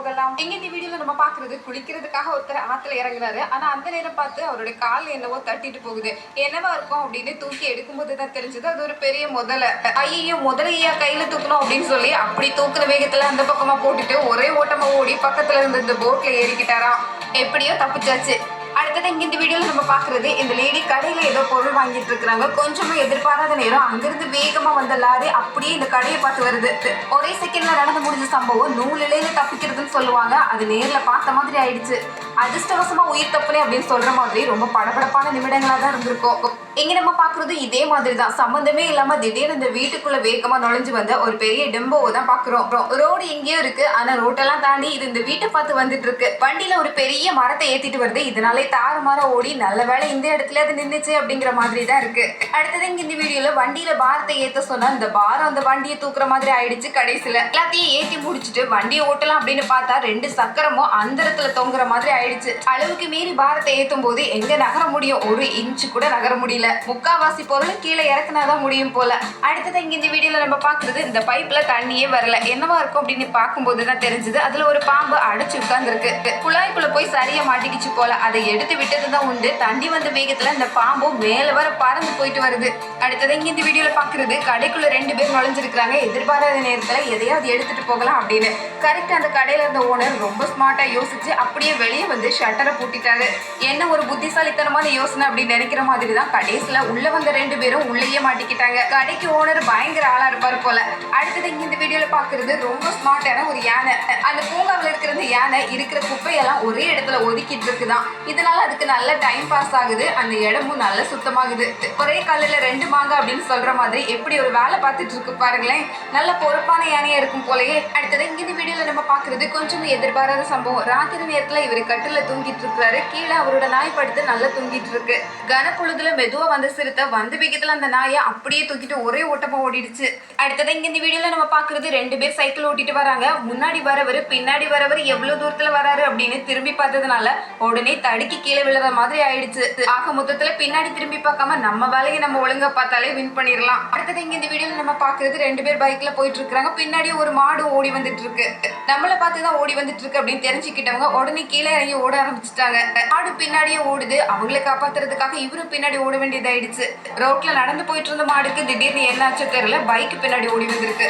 போகலாம். இங்க இந்த வீடியோல நம்ம பாக்குறது? குளிக்கிறதுக்காக ஒருத்தர் ஆத்துல இறங்குறாரு ஆனா அந்த நேரம் பார்த்து அவருடைய கால் என்னவோ தட்டிட்டு போகுது. என்னவா இருக்கும் அப்படின்னு தூக்கி எடுக்கும்போது தான் தெரிஞ்சது. அது ஒரு பெரிய முதல. ஐயோ முதலையா கையில தூக்கணும் அப்படின்னு சொல்லி அப்படி தூக்குற வேகத்துல அந்த பக்கமா போட்டுட்டு ஒரே ஓட்டமா ஓடி பக்கத்துல இருந்த இந்த போட்ல ஏறிக்கிட்டாராம். எப்படியோ தப்பிச்சாச்சு. அடுத்தது இங்க இந்த வீடியோல நம்ம பாக்குறது இந்த லேடி கடையில ஏதோ பொருள் வாங்கிட்டு இருக்காங்க கொஞ்சமாக எதிர்பாராத நேரம் அங்கிருந்து வேகமா வந்த லாரி அப்படியே இந்த கடையை பார்த்து வருது. ஒரே செகண்ட்ல நடந்து முடிஞ்ச சம்பவம் நூலிலேயே தப்பிக்கிறதுன்னு சொல்லுவாங்க. அது நேர்ல பார்த்த மாதிரி ஆயிடுச்சு. அதிர்ஷ்டவசமா உயிர் தப்புனே அப்படின்னு சொல்ற மாதிரி ரொம்ப படபடப்பான நிமிடங்களா தான் இருந்திருக்கும். இங்க நம்ம பாக்குறது இதே மாதிரி தான் சம்பந்தமே இல்லாம திடீர்னு இந்த வீட்டுக்குள்ள வேகமா நுழைஞ்சு வந்த ஒரு பெரிய டெம்போவை தான் பாக்குறோம். ரோடு எங்கேயோ இருக்கு. ஆனா ரோட்டெல்லாம் தாண்டி இது இந்த வீட்டை பார்த்து வந்துட்டு இருக்கு. வண்டியில ஒரு பெரிய மரத்தை ஏத்திட்டு வருது. இதனாலே தாறுமாற ஓடி நல்ல வேளை இந்த இடத்துல அது நின்றுச்சு அப்படிங்கிற மாதிரி தான் இருக்கு. அடுத்தது இங்க இந்த வீடியோல வண்டியில பாரத்தை ஏத்த சொன்னா இந்த பாரம் அந்த வண்டியை தூக்குற மாதிரி ஆயிடுச்சு கடைசியில. எல்லாத்தையும் ஏத்தி முடிச்சுட்டு வண்டியை ஓட்டலாம் அப்படின்னு பார்த்தா ரெண்டு சக்கரமும் அந்தரத்துல தொங்குற மாதிரி ஆயிடுச்சு. அளவுக்கு மீறி பாரத்தை ஏத்தும் போது எங்க நகர முடியும்? ஒரு இன்ச்சு கூட நகர முடியல. முக்காவாசி பொருள் கீழே இறக்குனாதான் முடியும் போல. அடுத்தது இங்க இந்த வீடியோல நம்ம பாக்குறது இந்த பைப்ல தண்ணியே வரல. என்னவா இருக்கும் அப்படின்னு பார்க்கும்போது தான் தெரிஞ்சது. அதுல ஒரு பாம்பு அடைச்சு உட்கார்ந்துருக்கு. குழாய்க்குள்ள போய் சரியா மாட்டிக்கிச்சு போல. அதை எடுத்து விட்டது தான் உண்டு. தண்ணி வந்த வேகத்துல இந்த பாம்பும் மேல வர பறந்து போயிட்டு வருது. அடுத்தது இங்க இந்த வீடியோல பாக்குறது கடைக்குள்ள ரெண்டு பேர் நுழைஞ்சிருக்காங்க எதிர்பாராத நேரத்துல எதையாவது எடுத்துட்டு போகலாம் அப்படின்னு. கரெக்ட் அந்த கடையில இருந்த ஓனர் ரொம்ப ஸ்மார்ட்டா யோசிச்சு அப்படியே வெளியே வந்து ஷட்டரை பூட்டிட்டாரு. என்ன ஒரு புத்திசாலித்தனமான யோசனை அப்படின்னு நினைக்கிற மாதிரி தான் கடைசியில உள்ள வந்த ரெண்டு பேரும் உள்ளேயே மாட்டிக்கிட்டாங்க. கடைக்கு ஓனர் பயங்கர ஆளா இருப்பார் போல. அடுத்தது இங்க இந்த வீடியோல பாக்குறது ரொம்ப ஸ்மார்ட்டான ஒரு யானை. அந்த பூங்காவில் இருக்கிற அந்த யானை இருக்கிற குப்பையெல்லாம் ஒரே இடத்துல ஒதுக்கிட்டு இருக்குதான். இதனால அதுக்கு நல்ல டைம் பாஸ் ஆகுது. அந்த இடமும் நல்ல சுத்தமாகுது. ஒரே காலையில் ரெண்டு மாங்க அப்படின்னு சொல்ற மாதிரி எப்படி ஒரு வேலை பார்த்துட்டு இருக்கு பாருங்களேன். நல்ல பொறுப்பான யானையா இருக்கும் போலயே. அடுத்தது இங்க இந்த வீடியோ கொஞ்சம் எதிர்பாராத சம்பவம். ராத்திரி நேரத்துல இவர் கட்டில தூங்கிட்டு இருக்காரு. கீழே அவரோட நாய் படுத்து நல்லா தூங்கிட்டு இருக்கு. கனப்பொழுதுல மெதுவா வந்த சிறுத்தை வந்த வேகத்துல அந்த நாயை அப்படியே தூக்கிட்டு ஒரே ஓட்டமா ஓடிடுச்சு. அடுத்தது இங்க இந்த வீடியோல நம்ம பாக்குறது ரெண்டு பேர் சைக்கிள் ஓட்டிட்டு வராங்க. முன்னாடி வரவர் பின்னாடி வரவர் எவ்வளவு தூரத்துல வராரு அப்படின்னு திரும்பி பார்த்ததுனால உடனே தடுக்கி கீழே விழுற மாதிரி ஆயிடுச்சு. ஆக மொத்தத்துல பின்னாடி திரும்பி பார்க்காம நம்ம வேலையை நம்ம ஒழுங்கா பார்த்தாலே வின் பண்ணிடலாம். அடுத்தது இங்க இந்த வீடியோல நம்ம பாக்குறது ரெண்டு பேர் பைக்ல போயிட்டு இருக்காங்க பின்னாடி ஒரு மாடு ஓடி வந்துட்டு இருக்கு. நம்மள பார்த்து தான் ஓடி வந்துட்டு இருக்கு அப்படின்னு தெரிஞ்சுக்கிட்டவங்க உடனே கீழே இறங்கி ஓட ஆரம்பிச்சிட்டாங்க. ஆடு பின்னாடியே ஓடுது. அவங்களை காப்பாத்துறதுக்காக இவரும் பின்னாடி ஓட வேண்டியதாயிடுச்சு. ரோட்ல நடந்து போயிட்டு இருந்த மாடுக்கு திடீர்னு என்னாச்சோ தெரியல. பைக் பின்னாடி ஓடி வந்திருக்கு.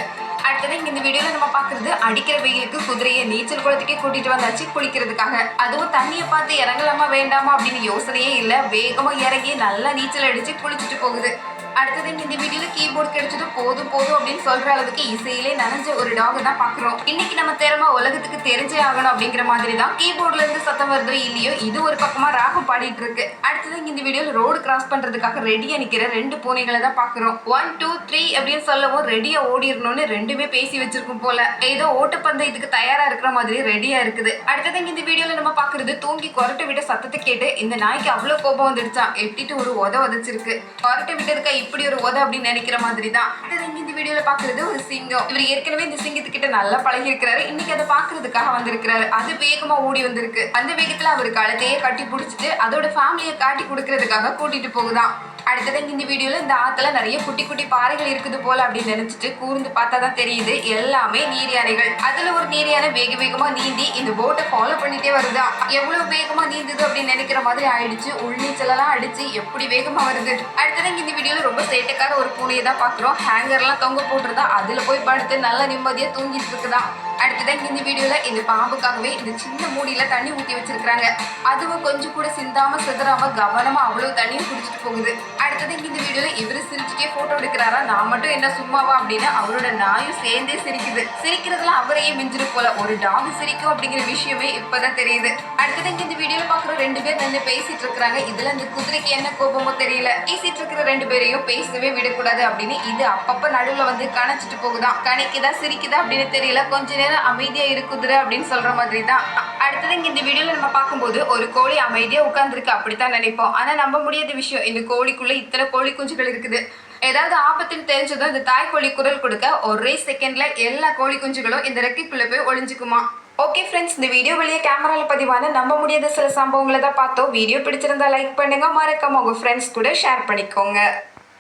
அடுத்தது இங்க இந்த வீடியோல நம்ம பாக்குறது அடிக்கிற வெயிலுக்கு குதிரையை நீச்சல் குளத்துக்கே கூட்டிட்டு வந்தாச்சு குளிக்கிறதுக்காக. அதுவும் தண்ணியை பார்த்து இறங்கலாமா வேண்டாமா அப்படின்னு யோசனையே இல்ல. வேகமா இறங்கி நல்லா நீச்சல் அடிச்சு குளிச்சுட்டு போகுது. அடுத்தது இந்த வீடியோல கீபோர்ட் கிடைச்சது போதும் போதும் அப்படின்னு சொல்ற அளவுக்கு இசையிலே நனைஞ்ச ஒரு டாக் தான் பாக்குறோம் இன்னைக்கு நம்ம திறமை உலகத்துக்கு தெரிஞ்சே ஆகணும் அப்படிங்கிற மாதிரி தான் கீபோர்ட்ல இருந்து சத்தம் வருதோ இல்லையோ இது ஒரு பக்கமா ராகம் பாடிட்டு இருக்கு. அடுத்தது இந்த வீடியோல ரோடு கிராஸ் பண்றதுக்காக ரெடியா நிக்கிற ரெண்டு பூனைகளை தான் பாக்குறோம் ஒன் டூ த்ரீ அப்படின்னு சொல்லவும் ரெடியா ஓடிடணும்னு ரெண்டுமே பேசி வச்சிருக்கும் போல. ஏதோ ஓட்டப்பந்தயத்துக்கு தயாரா இருக்கிற மாதிரி ரெடியா இருக்குது. அடுத்தது இந்த வீடியோல நம்ம பாக்குறது தூங்கி கொரட்டை விட சத்தத்தை கேட்டு இந்த நாய்க்கு அவ்வளவு கோபம் வந்துடுச்சான் எட்டிட்டு ஒரு உத உதச்சிருக்கு. கொரட்டை இருக்க இப்படி ஒரு உத அப்படின்னு நினைக்கிற மாதிரி தான் இந்த வீடியோல பாக்குறது ஒரு சிங்கம். இவர் ஏற்கனவே இந்த சிங்கத்துக்கிட்ட நல்லா பழகி இருக்கிறாரு இன்னைக்கு அதை பாக்குறதுக்காக வந்திருக்கிறாரு. அது வேகமா ஓடி வந்திருக்கு. அந்த வேகத்துல அவர் கழுத்தையே கட்டி பிடிச்சிட்டு அதோட ஃபேமிலியை காட்டி கொடுக்கறதுக்காக கூட்டிட்டு போகுதான். அடுத்ததாக இந்த வீடியோல இந்த ஆத்துல நிறைய குட்டி குட்டி பாறைகள் இருக்குது போல அப்படின்னு நினைச்சிட்டு கூர்ந்து பார்த்தா தான் தெரியுது. எல்லாமே நீர் யானைகள் அதுல ஒரு நீர் யானை வேக வேகமா நீந்தி இந்த போட்டை ஃபாலோ பண்ணிட்டே வருதா? எவ்வளவு வேகமா நீந்துது அப்படின்னு நினைக்கிற மாதிரி ஆயிடுச்சு. உள்நீச்சல் எல்லாம் அடிச்சு எப்படி வேகமா வருது? அடுத்ததாக இந்த வீடியோல ரொம்ப சேட்டைக்கார ஒரு பூனையை தான் பாக்குறோம் ஹேங்கர் எல்லாம் தொங்க போட்டுருந்தா அதுல போய் படுத்து நல்ல நிம்மதியா தூங்கிட்டு இருக்குதான் அடுத்ததான் இந்த வீடியோல இந்த பாம்புக்காகவே இந்த சின்ன மூடியில தண்ணி ஊற்றி வச்சிருக்கிறாங்க. அதுவும் கொஞ்சம் கூட சிந்தாம சிதறாம கவனமா அவ்வளவு தண்ணியும் குடிச்சிட்டு போகுது. அடுத்தது இந்த வீடியோல இவர் சிரிச்சுட்டே போட்டோ எடுக்கிறாரா? நான் மட்டும் என்ன சும்மாவா அப்படின்னு அவரோட நாயும் சேர்ந்தே சிரிக்குது. சிரிக்கிறதுல அவரையே மிஞ்சிரு போல. ஒரு டாக் சிரிக்கும் அப்படிங்கிற விஷயமே இப்பதான் தெரியுது. அடுத்தது இந்த வீடியோல பாக்குற ரெண்டு பேர் நின்று பேசிட்டு இருக்காங்க இதுல இந்த குதிரைக்கு என்ன கோபமோ தெரியல. பேசிட்டு இருக்கிற ரெண்டு பேரையும் பேசவே விடக்கூடாது அப்படின்னு இது அப்பப்ப நடுவுல வந்து கணச்சிட்டு போகுதான். கணிக்குதா சிரிக்குதா அப்படின்னு தெரியல. கொஞ்ச நேரம் அமைதியா இருக்குதுரு அப்படின்னு சொல்ற மாதிரி தான் அடுத்தது இங்க இந்த வீடியோல நம்ம பார்க்கும்போது ஒரு கோழி அமைதியா உட்கார்ந்துருக்கு அப்படித்தான் நினைப்போம். ஆனா நம்ப முடியாத விஷயம் இந்த கோழிக்குள்ள இத்தனை கோழி குஞ்சுகள் இருக்குது. ஏதாவது ஆபத்துன்னு தெரிஞ்சதும் இந்த தாய்க்கோழி குரல் கொடுக்க ஒரே செகண்ட்ல எல்லா கோழி குஞ்சுகளும் இந்த ரெக்கைக்குள்ள போய் ஒளிஞ்சுக்குமா? ஓகே ஃப்ரெண்ட்ஸ் இந்த வீடியோ வெளியே கேமரால பதிவான நம்ப முடியாத சில சம்பவங்களை தான் பார்த்தோம். வீடியோ பிடிச்சிருந்தா லைக் பண்ணுங்க. மறக்காம உங்க ஃப்ரெண்ட்ஸ் கூட ஷேர் பண்ணிக்கோங்க.